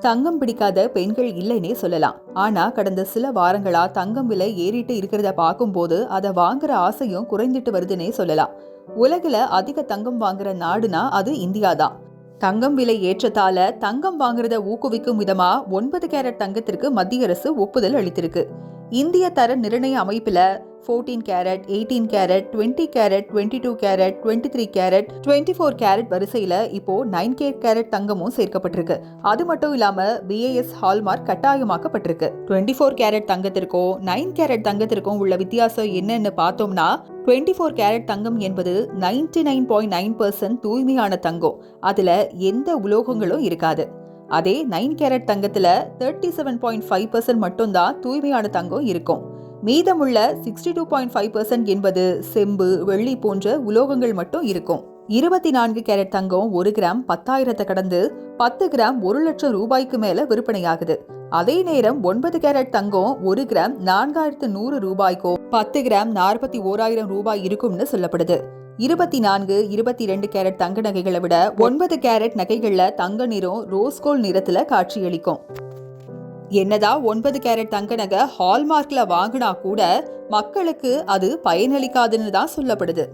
தங்கம் பிடிக்காத பெண்கள் இல்லைன்னே சொல்லலாம். ஆனா கடந்த சில வாரங்களா தங்கம் விலை ஏறிட்டு இருக்கிறத பார்க்கும்போது அதை வாங்குற ஆசையும் குறைந்துட்டு வருதுன்னே சொல்லலாம். உலகில அதிக தங்கம் வாங்குற நாடுனா அது இந்தியா தான் தங்கம் விலை ஏற்றத்தால தங்கம் வாங்குறத ஊக்குவிக்கும் விதமா ஒன்பது கேரட் தங்கத்திற்கு மத்திய அரசு ஒப்புதல் அளித்திருக்கு. இந்திய தர நிர்ணய அமைப்பில் 14 carat eighteen carat twenty carat twenty two carat twenty three carat twenty four carat வரிசையில் இப்போ நைன் கே கேரட் தங்கமும் சேர்க்கப்பட்டிருக்கு. அது மட்டும் இல்லாமல் பிஏஎஸ் ஹால்மார்க் கட்டாயமாக்கப்பட்டிருக்கு. டுவெண்ட்டி ஃபோர் கேரட் தங்கத்திற்கும் நைன் கேரட் தங்கத்திற்கும் உள்ள வித்தியாசம் என்னன்னு பார்த்தோம்னா டுவெண்ட்டி ஃபோர் கேரட் தங்கம் என்பது ninety nine point nine percent தூய்மையான தங்கம். அதில் எந்த உலோகங்களும் இருக்காது. அதே நைன் கேரட் தங்கத்தில் thirty seven point five percent மட்டும்தான் தூய்மையான தங்கம் இருக்கும். மீதமுள்ள sixty two point five percent என்பது செம்பு வெள்ளி போன்ற உலோகங்கள் மட்டும் இருக்கும். இருபத்தி நான்கு கேரட் தங்கம் ஒரு கிராம் பத்தாயிரத்தை கடந்து பத்து கிராம் ஒரு லட்சம் ரூபாய்க்கு மேல விற்பனையாகுது. அதே நேரம் ஒன்பது கேரட் தங்கம் ஒரு கிராம் நான்காயிரத்து நூறு ரூபாய்க்கோ பத்து கிராம் நாற்பத்தி ஓராயிரம் ரூபாய் இருக்கும்னு சொல்லப்படுது. இருபத்தி நான்கு இருபத்தி ரெண்டு கேரட் தங்க நகைகளை விட ஒன்பது கேரட் நகைகள்ல தங்க நிறம் ரோஸ்கோல் நிறத்துல காட்சியளிக்கும். என்னதான் ஒன்பது கேரட் தங்க நகை ஹால்மார்க்ல வாங்கினா கூட மக்களுக்கு அது பயனளிக்காதுன்னு தான் சொல்லப்படுது.